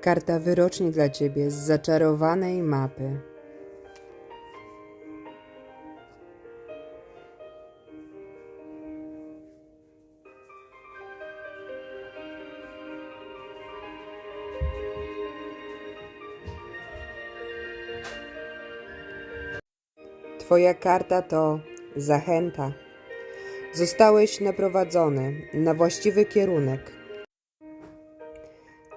Karta wyroczni dla ciebie z zaczarowanej mapy. Twoja karta to zachęta. Zostałeś naprowadzony na właściwy kierunek.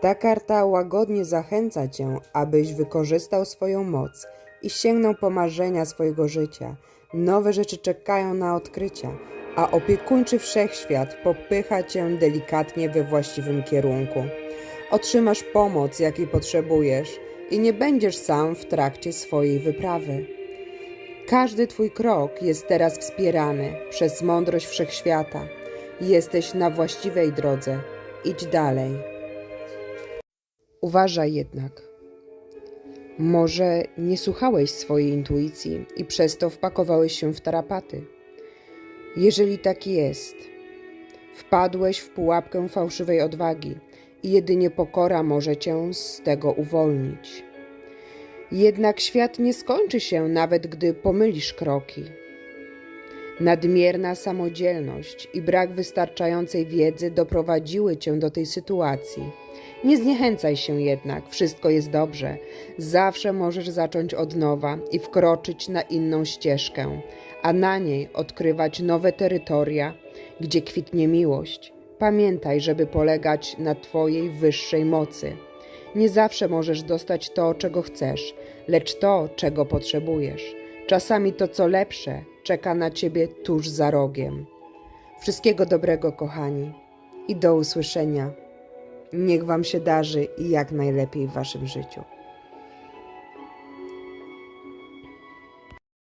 Ta karta łagodnie zachęca cię, abyś wykorzystał swoją moc i sięgnął po marzenia swojego życia. Nowe rzeczy czekają na odkrycia, a opiekuńczy wszechświat popycha cię delikatnie we właściwym kierunku. Otrzymasz pomoc, jakiej potrzebujesz i nie będziesz sam w trakcie swojej wyprawy. Każdy Twój krok jest teraz wspierany przez mądrość wszechświata. Jesteś na właściwej drodze. Idź dalej. Uważaj jednak. Może nie słuchałeś swojej intuicji i przez to wpakowałeś się w tarapaty. Jeżeli tak jest, wpadłeś w pułapkę fałszywej odwagi i jedynie pokora może cię z tego uwolnić. Jednak świat nie skończy się nawet gdy pomylisz kroki. Nadmierna samodzielność i brak wystarczającej wiedzy doprowadziły cię do tej sytuacji. Nie zniechęcaj się jednak, wszystko jest dobrze. Zawsze możesz zacząć od nowa i wkroczyć na inną ścieżkę, a na niej odkrywać nowe terytoria, gdzie kwitnie miłość. Pamiętaj, żeby polegać na Twojej wyższej mocy. Nie zawsze możesz dostać to, czego chcesz, lecz to, czego potrzebujesz. Czasami to, co lepsze, czeka na Ciebie tuż za rogiem. Wszystkiego dobrego, kochani, i do usłyszenia. Niech Wam się darzy i jak najlepiej w Waszym życiu.